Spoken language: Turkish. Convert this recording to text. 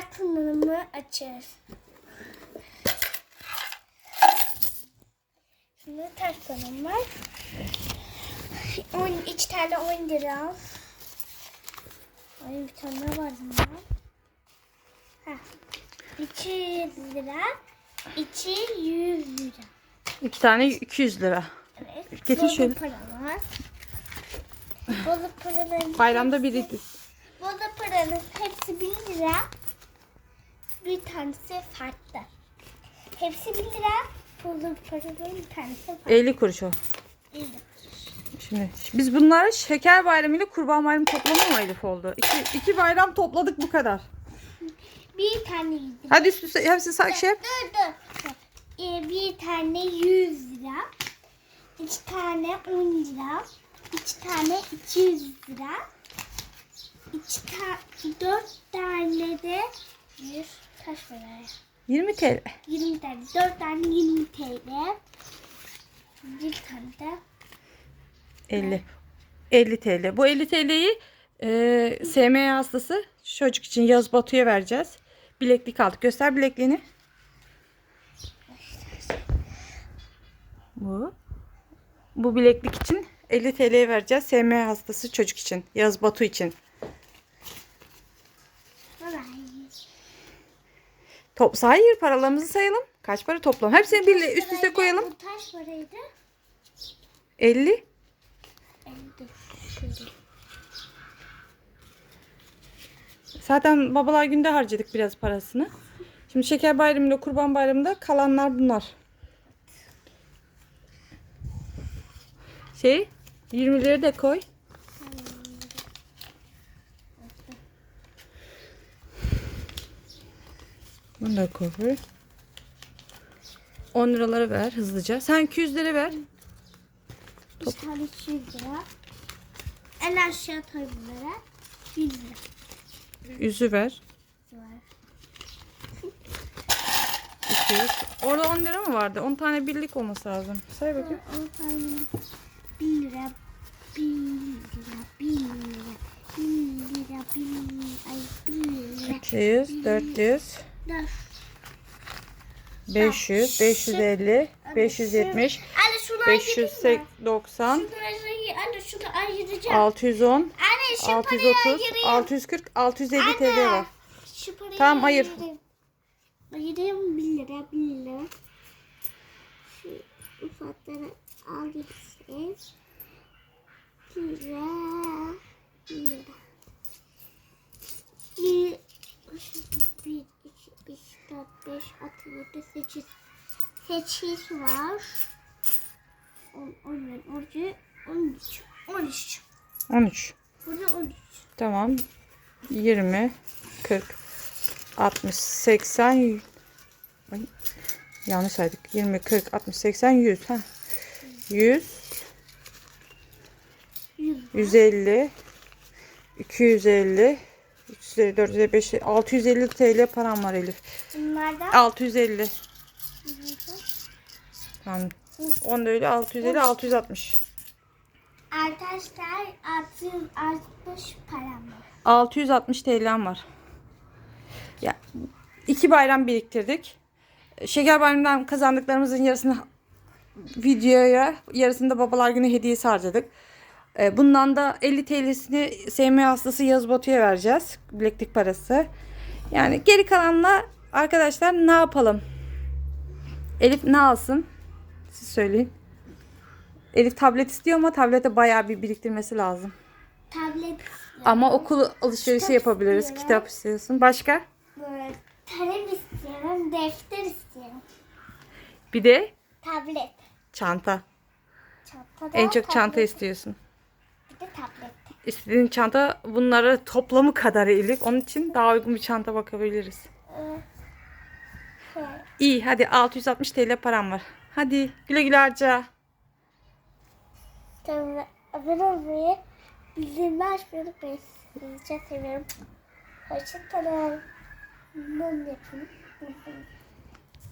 kartımı açıyoruz. Şimdi ters kanım var. On, iki tane 10 lira. Ay bir tane daha var bunda. Heh. 200 lira. İçi 100 lira. İki tane 200 lira. Evet. Getir şöyle. para var. Bozuk paraların Bayramda hepsi- biri Bozuk paranın hepsi 1 lira. Bir tanesi farklı. Hepsi 1 lira. Bozuk paranın bir tanesi farklı. 50 kuruş o. Evet. Şimdi biz bunları şeker bayramı ile kurban bayramı toplamı mı Elif oldu? İki, iki bayram topladık bu kadar. Bir tane 100 lira. Hadi üst üste hepsi sak şey yap. Dur dur. Ee, bir tane 100 lira. İki tane 10 lira. İki tane 200 lira. İki ta dört tane de 100 kaç para? 20 TL. 20 tane. Dört tane 20 TL. Bir tane de 50. 50 TL. Bu 50 TL'yi e, SMA hastası çocuk için yaz Batu'ya vereceğiz. Bileklik aldık. Göster bilekliğini. Bu. Bu bileklik için 50 TL'ye vereceğiz. SMA hastası çocuk için. Yaz Batu için. Top, hayır paralarımızı sayalım. Kaç para toplam? Hepsini bir üst üste koyalım. Bu taş paraydı. 50. Ee, dur, şöyle. Zaten babalar günde harcadık biraz parasını. Şimdi şeker bayramıyla kurban bayramında kalanlar bunlar. Şey 20'leri de koy. Bunu da koy. 10 liraları ver hızlıca. Sen 200 lira ver. Bir tane 200 lira. En aşağı koy bunlara. 100 lira Yüzü ver. var. 200. Orada 10 lira mı vardı? 10 tane birlik olması lazım. Say bakayım. 10 tane 1 lira, 1 lira, 1 lira, 1 lira, 1 lira, ay 1 lira. 200, 400, Dur. 500, 550, 570, Anne şunu ayırayım mı? 590, Şunu ayırayım. Anne şunu ayıracağım. 610, Anne şu parayı 630, ayırayım. 640, 650 TL var. Şu parayı Tamam, ayır. ayırayım. Ayırayım 1 lira, 1 lira. Şu ufakları alayım siz. 1 lira, 1 lira. 1, 1, 2, 3, 4, 5, 6, 7, 8. 8 var. 10, 11, 12, 13, 13. 13. Burada 13. Tamam. 20, 40, 60, 80, Ay, yanlış saydık. 20, 40, 60, 80, 100. Ha. 100, 100. 150, 250, 350, 450, 500, 650 TL param var Elif. Bunlardan 650. Tamam. 10 da öyle 650, 660. Arkadaşlar 660 param var. 660 TL'm var. Ya iki bayram biriktirdik. Şeker bayramından kazandıklarımızın yarısını videoya, yarısını da babalar günü hediyesi harcadık. Ee, Bundan da 50 TL'sini SMA hastası Yaz Batu'ya vereceğiz. Bileklik parası. Yani geri kalanla arkadaşlar ne yapalım? Elif ne alsın? Siz söyleyin. Elif tablet istiyor ama tablete bayağı bir biriktirmesi lazım. Tablet Ama okul alışverişi Kitap yapabiliriz. istiyorum. Kitap istiyorsun. Başka? böyle kalem istiyorum, defter istiyorum. Bir de Tablet. çanta. Çantada En çok çanta tablet, istiyorsun. Bir de. İstediğin çanta bunları toplamı kadar Elif. Onun için daha uygun bir çanta bakabiliriz. Ee. İyi hadi 660 TL param var. Hadi güle güle harca. Sonra abone olmayı, bildirimleri açmayı unutmayın. Sizi çok seviyorum. Hoşçakalın. Mum yapın.